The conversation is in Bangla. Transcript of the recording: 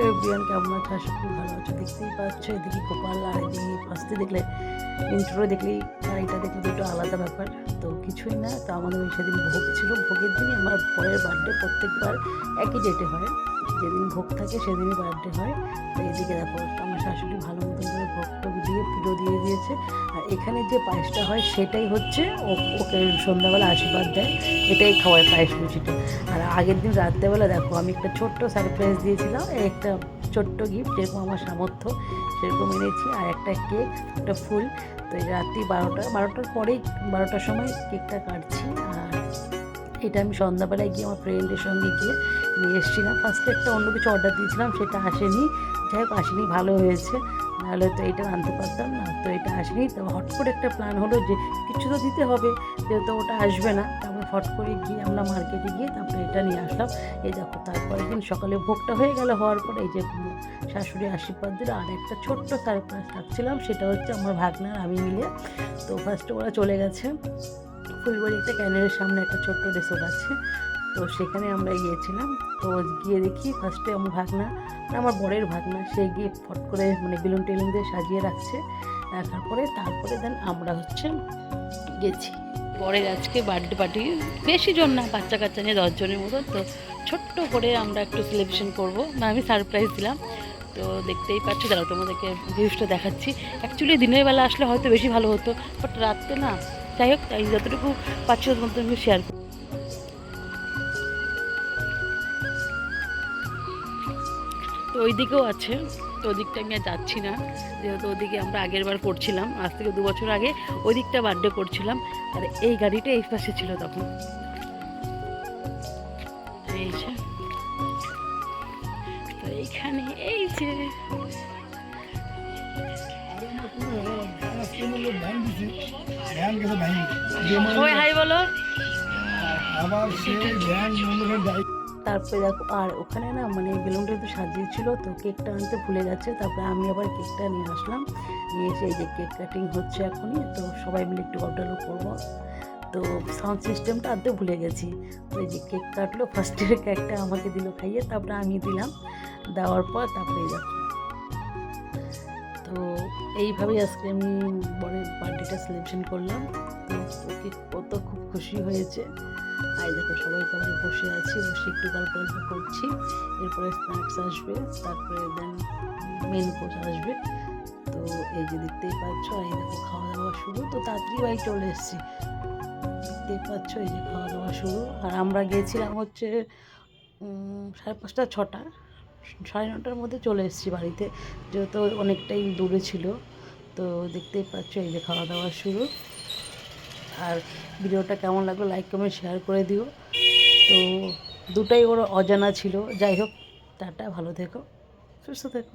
হ্যালো এভরিওয়ান, কেমন আছো? আশা করি ভালো আছো। দেখতেই পাচ্ছ, এদিকে গোপাল আর এদিকে ফার্স্টে দেখলে ইন্ট্রো দেখলেই আর এটা দেখলে দুটো আলাদা ব্যাপার। তো কিছুই না, তো আমাদের সেদিন ভোগ ছিল। ভোগের দিনই আমার পরের বার্থডে প্রত্যেকবার একই ডেটে হয়। যেদিন ভোগ থাকে সেদিনই বার্থডে হয়। তো এদিকে দেখো, আমার শাশুড়ি ভালো মতন করে ভোগ টোগ দিয়ে পুজো দিয়ে দিয়েছে। আর এখানে যে পায়েসটা হয়, সেটাই হচ্ছে ওকে সন্ধ্যাবেলা আশীর্বাদ দেয়। এটাই খাওয়ায় পায়েস লুচিটা আর আগের দিন রাত্রেবেলা দেখো, আমি একটা ছোট্ট সারপ্রাইজ দিয়েছিলাম। একটা ছোট্ট গিফট যেরকম আমার সামর্থ্য, সেরকম এনেছি। আর একটা কেক একটা ফুল। তো এই রাত্রি বারোটা, বারোটার পরেই, বারোটার সময় কেকটা কাটছি। আর এটা আমি সন্ধ্যাবেলায় গিয়ে আমার ফ্রেন্ডের সঙ্গে গিয়ে নিয়ে এসেছিলাম। ফার্স্টে একটা অন্য কিছু অর্ডার দিয়েছিলাম, সেটা আসেনি। যাই হোক, আসেনি, ভালো হয়েছে। নাহলে তো এটা আনতে পারতাম না, তো এটা আসেনি। তো হট করে একটা প্ল্যান হলো যে কিছু তো দিতে হবে, যেহেতু ওটা আসবে না তারপর হট করে গিয়ে আমরা মার্কেটে গিয়ে তারপরে এটা নিয়ে আসলাম। এই দেখো, তারপরের দিন সকালে ভোগটা হয়ে গেল, হওয়ার পরে এই যে শাশুড়ি আশীর্বাদ দিল, আর একটা ছোট্ট সারপ্রাইজ রাখছিলাম সেটা হচ্ছে আমার ভাগনার আমি মিলে। তো ফার্স্টে ওরা চলে গেছে। ফুলবাড়ি একটা ক্যানেলের সামনে একটা ছোট্ট রিসোর্ট আছে। তো সেখানে আমরা গিয়েছিলাম। তো গিয়ে দেখি ফার্স্টে আমার ভাগনা আর আমার বরের ভাগনা, সে গিয়ে ফট করে মানে বেলুন টেলুন দিয়ে সাজিয়ে রাখছে। রাখার পরে তারপরে দেন আমরা হচ্ছে গেছি। বরের আজকে বার্থডে পার্টি বেশি জন না, বাচ্চা কাচ্চা নিয়ে দশজনের মতো। তো ছোট্ট করে আমরা একটু সেলিব্রেশন করব। আমি সারপ্রাইজ দিলাম। তো দেখতেই পাচ্ছি দাঁড়াও তোমাদেরকে ভিউজটা দেখাচ্ছি অ্যাকচুয়ালি দিনের বেলা আসলে হয়তো বেশি ভালো হতো বাট রাত্রে না, যাই হোক, তাই যতটুকু পাচ্ছি তোমাদের শেয়ার তো ওই দিকেও আছে তো ওই দিকটা আমি আর যাচ্ছি না। যেহেতু ওদিকে আমরা আগের বার করছিলাম আজ থেকে দু বছর আগে ওই দিকটা বার্থডে করছিলাম আর এই গাড়িটা এই পাশে ছিল তখন। এই যে তো এইখানে এই যে। ওই হাই বলো। আবার সেই দায়িত্ব তারপরে দেখো, আর ওখানে না মানে বেলুনটা একটু সাজিয়েছিল, তো কেকটা আনতে ভুলে গেছে, তারপরে আমি আবার কেকটা নিয়ে আসলাম, নিয়ে এসে এই যে কেক কাটিং হচ্ছে এখনই, তো সবাই মিলে একটু গল্প করব। তো সাউন্ড সিস্টেমটা আনতে ভুলে গেছি, এই যে কেক কাটলো ফার্স্টের কেকটা আমাকে দিল খাইয়ে, তারপরে আমি দিলাম, দেওয়ার পর তারপরে দেখো। তো এইভাবেই আজকে আমি বরের বার্থডেটা সেলিব্রেশন করলাম। কত খুব খুশি হয়েছে। আর দেখো সবাই কেমন বসে আছি বসে একটু গল্প গল্প করছি। এরপরে স্ন্যাক্স আসবে তারপরে দেন মেন কোর্স আসবে। তো এই যে দেখতেই পাচ্ছ আর এই দেখো খাওয়া দাওয়া শুরু। তো তাড়াতাড়ি বাড়ি চলে এসেছি। দেখতেই পাচ্ছ এই যে খাওয়া দাওয়া শুরু। আর আমরা গিয়েছিলাম হচ্ছে সাড়ে পাঁচটা ছটা। সাড়ে নটার মধ্যে চলে এসেছি বাড়িতে। যেহেতু অনেকটাই দূরে ছিল, তো দেখতেই পাচ্ছ এই যে খাওয়া দাওয়া শুরু। আর ভিডিওটা কেমন লাগল লাইক কমেন্ট শেয়ার করে দিও। তো দুটাই ওর অজানা ছিল। যাই হোক, টাটা, ভালো থেকো, সুস্থ থেকো।